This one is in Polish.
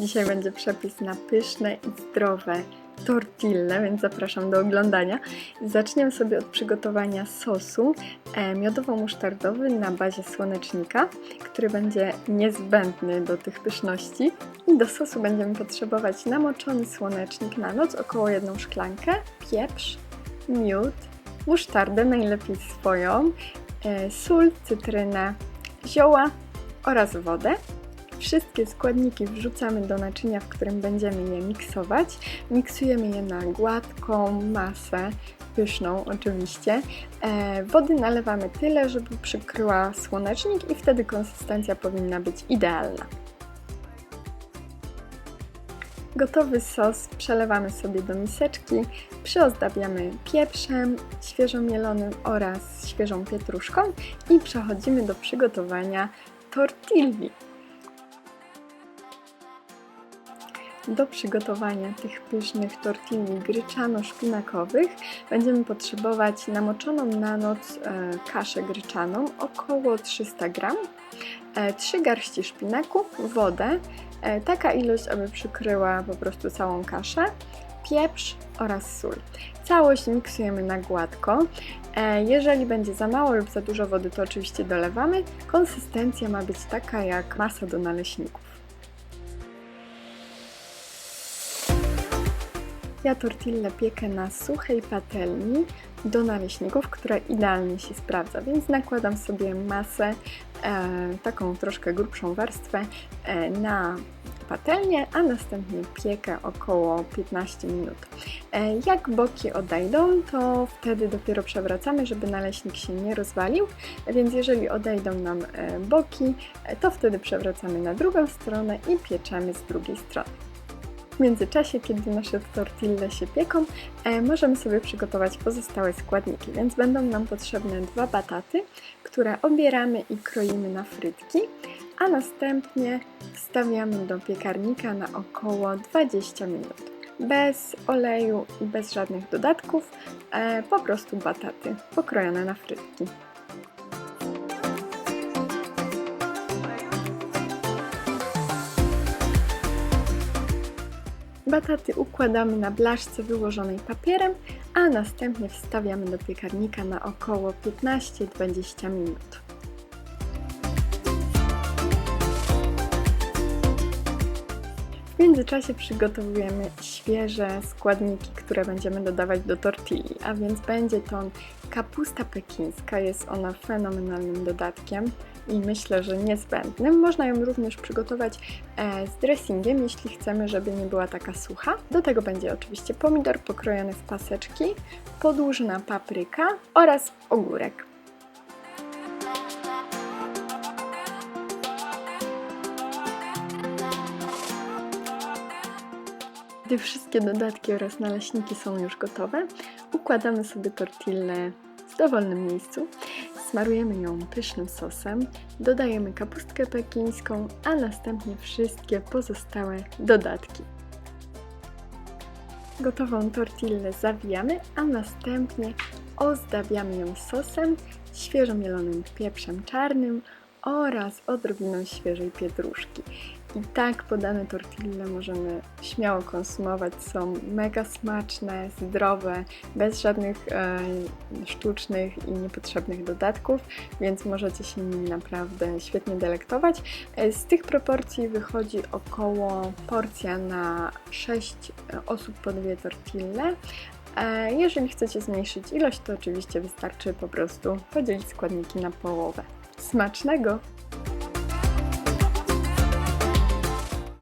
Dzisiaj będzie przepis na pyszne i zdrowe tortille, więc zapraszam do oglądania. Zaczniemy sobie od przygotowania sosu e, miodowo-musztardowy na bazie słonecznika, który będzie niezbędny do tych pyszności. I do sosu będziemy potrzebować namoczony słonecznik na noc, około jedną szklankę, pieprz, miód, musztardę, najlepiej swoją, e, sól, cytrynę, zioła oraz wodę. Wszystkie składniki wrzucamy do naczynia, w którym będziemy je miksować. Miksujemy je na gładką masę, pyszną oczywiście. E, wody nalewamy tyle, żeby przykryła słonecznik i wtedy konsystencja powinna być idealna. Gotowy sos przelewamy sobie do miseczki, przyozdabiamy pieprzem świeżo mielonym oraz świeżą pietruszką i przechodzimy do przygotowania tortilli. Do przygotowania tych pysznych tortilli gryczano-szpinakowych będziemy potrzebować namoczoną na noc e, kaszę gryczaną, około 300 g, e, 3 garści szpinaku, wodę, e, taka ilość, aby przykryła po prostu całą kaszę, pieprz oraz sól. Całość miksujemy na gładko. E, Jeżeli będzie za mało lub za dużo wody, to oczywiście dolewamy. Konsystencja ma być taka jak masa do naleśników. Ja tortillę piekę na suchej patelni do naleśników, która idealnie się sprawdza, więc nakładam sobie masę, e, taką troszkę grubszą warstwę e, na patelnię, a następnie piekę około 15 minut. E, jak boki odejdą, to wtedy dopiero przewracamy, żeby naleśnik się nie rozwalił, więc jeżeli odejdą nam e, boki, e, to wtedy przewracamy na drugą stronę i pieczemy z drugiej strony. W międzyczasie, kiedy nasze tortille się pieką, e, możemy sobie przygotować pozostałe składniki, więc będą nam potrzebne dwa bataty, które obieramy i kroimy na frytki, a następnie wstawiamy do piekarnika na około 20 minut. Bez oleju i bez żadnych dodatków, e, po prostu bataty pokrojone na frytki. Bataty układamy na blaszce wyłożonej papierem, a następnie wstawiamy do piekarnika na około 15-20 minut. Międzyczasie przygotowujemy świeże składniki, które będziemy dodawać do tortilli, a więc będzie to kapusta pekińska, jest ona fenomenalnym dodatkiem i myślę, że niezbędnym. Można ją również przygotować e, z dressingiem, jeśli chcemy, żeby nie była taka sucha. Do tego będzie oczywiście pomidor pokrojony w paseczki, podłużna papryka oraz ogórek. Gdy wszystkie dodatki oraz naleśniki są już gotowe, układamy sobie tortillę w dowolnym miejscu, smarujemy ją pysznym sosem, dodajemy kapustkę pekińską, a następnie wszystkie pozostałe dodatki. Gotową tortillę zawijamy, a następnie ozdabiamy ją sosem, świeżo mielonym pieprzem czarnym oraz odrobiną świeżej pietruszki. I tak podane tortille możemy śmiało konsumować. Są mega smaczne, zdrowe, bez żadnych e, sztucznych i niepotrzebnych dodatków, więc możecie się nimi naprawdę świetnie delektować. E, z tych proporcji wychodzi około porcja na 6 osób po dwie tortille. E, jeżeli chcecie zmniejszyć ilość, to oczywiście wystarczy po prostu podzielić składniki na połowę. Smacznego!